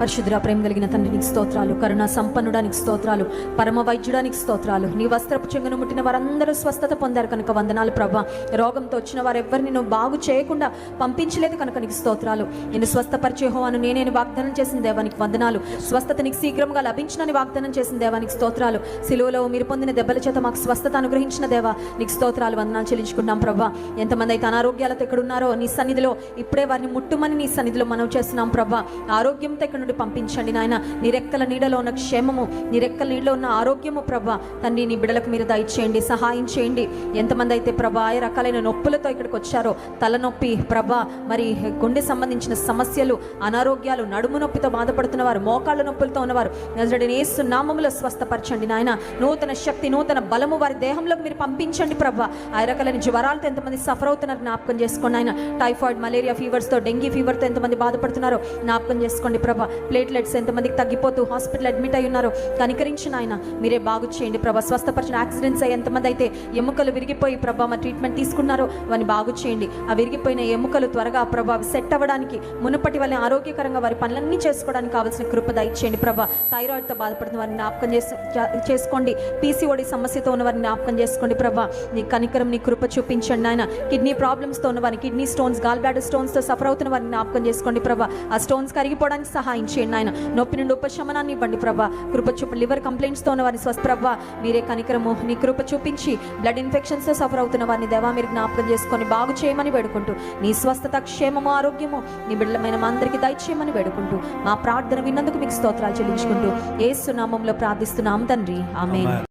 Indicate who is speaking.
Speaker 1: పరిశుద్ర ప్రేమ కలిగిన తండ్రినికి స్తోత్రాలు. కరుణ సంపన్నుడానికి స్తోత్రాలు. పరమ వైద్యుడానికి స్తోత్రాలు. నీ వస్త్రపు చెంగును ముట్టిన వారందరూ స్వస్థత పొందారు కనుక వందనాలు ప్రభా. రోగంతో వచ్చిన వారు ఎవరిని నువ్వు బాగు చేయకుండా పంపించలేదు కనుక నీకు స్తోత్రాలు. నేను స్వస్థపరిచే హోవాను నేనే వాగ్దానం చేసిన దేవానికి వందనాలు. స్వస్థత నీకు శీఘ్రంగా లభించినని వాగ్దానం చేసిన దేవానికి స్తోత్రాలు. సిలువలో మీరు పొందిన దెబ్బల చేత మాకు స్వస్థత అనుగ్రహించిన దేవా నీకు స్తోత్రాలు. వందనాలు చెల్లించుకున్నాం ప్రభా. ఎంతమంది అయితే అనారోగ్యాలతో ఎక్కడున్నారో నీ సన్నిధిలో ఇప్పుడే వారిని ముట్టుమని నీ సన్నిధిలో మనం చేస్తున్నాం ప్రభా. ఆరోగ్యంతో ఇక్కడ నుండి పంపించండి నాయన. నీ రెక్కల నీడలో ఉన్న క్షేమము నీ రెక్కల నీడలో ఉన్న ఆరోగ్యము ప్రభా. తండ్రి నీ బిడలకు మీరు దయచేయండి సహాయం చేయండి. ఎంతమంది అయితే ప్రభా ఏ రకాలైన నొప్పులతో ఇక్కడికి వచ్చారో తలనొప్పి ప్రభా మరి గుండె సంబంధించిన సమస్యలు అనారోగ్యాలు నడుము నొప్పితో బాధపడుతున్న వారు మోకాళ్ళ నొప్పులతో ఉన్నవారు నజరుడిని ఏసు నామములో స్వస్థపరచండి నాయన. నూతన శక్తి నూతన బలము వారి దేహంలోకి మీరు పంపించండి ప్రభా. ఆ రకాలైన జ్వరాలతో ఎంతమంది సఫర్ అవుతున్నారు జ్ఞాపకం చేసుకోండి ఆయన టైఫాయిడ్ మలేరియా ఫీవర్స్తో డెంగీ ఫీవర్తో ఎంతమంది బాధపడుతున్నారో జ్ఞాపకం చేసుకోండి ప్రభా. ప్లేట్లెట్స్ ఎంతమందికి తగ్గిపోతూ హాస్పిటల్ అడ్మిట్ అయి ఉన్నారో కనికరించిన ఆయన మీరే బాగు చేయండి ప్రభా. స్వస్థపరిచిన యాక్సిడెంట్స్ అయ్యి ఎంతమంది అయితే ఎముకలు విరిగిపోయి ప్రభా మా ట్రీట్మెంట్ తీసుకున్నారో వారిని బాగు చేయండి. ఆ విరిగిపోయిన ఎముకలు త్వరగా ప్రభా సెట్ అవ్వడానికి మునుపటి వల్ల ఆరోగ్యకరంగా వారి పనులన్నీ చేసుకోవడానికి కావాల్సిన కృప దయచేయండి ప్రభా. థైరాయిడ్తో బాధపడుతున్న వారిని జ్ఞాపకం చేసు చేసుకోండి. పీసీఓడి సమస్యతో ఉన్న వారిని జ్ఞాపకం చేసుకోండి ప్రభా. నీ కనికరం నీ కృప చూపించండి ఆయన కిడ్నీ ప్రాబ్లమ్స్తో ఉన్న వారిని కిడ్నీ స్టోన్స్ గాల్ బ్లాడర్ స్టోన్స్తో సఫర్ అవుతున్న వారిని జ్ఞాపకం చేసుకోండి ప్రభా. ఆ స్టోన్స్ కరిగిపోవడానికి సహాయం చేయండి ఆయన నొప్పి నుండి ఉపశమనాన్ని ఇవ్వండి ప్రభా. కృప చూపండి. లివర్ కంప్లైంట్స్తో ఉన్న వారిని స్వస్థ్రవ్వ మీరే కనికరము నీ కృప చూపించి బ్లడ్ ఇన్ఫెక్షన్స్తో సఫర్ అవుతున్న వారిని దేవా మీరు జ్ఞాపకం చేసుకొని బాగు చేయమని వేడుకుంటూ నీ స్వస్థత క్షేమము ఆరోగ్యము నీ బిడ్డలమైన మా అందరికీ దయచేయమని వేడుకుంటూ మా ప్రార్థన విన్నందుకు మీకు స్తోత్రాలు చెల్లించుకుంటూ ఏసు ప్రార్థిస్తున్నాం తండ్రి. ఆమె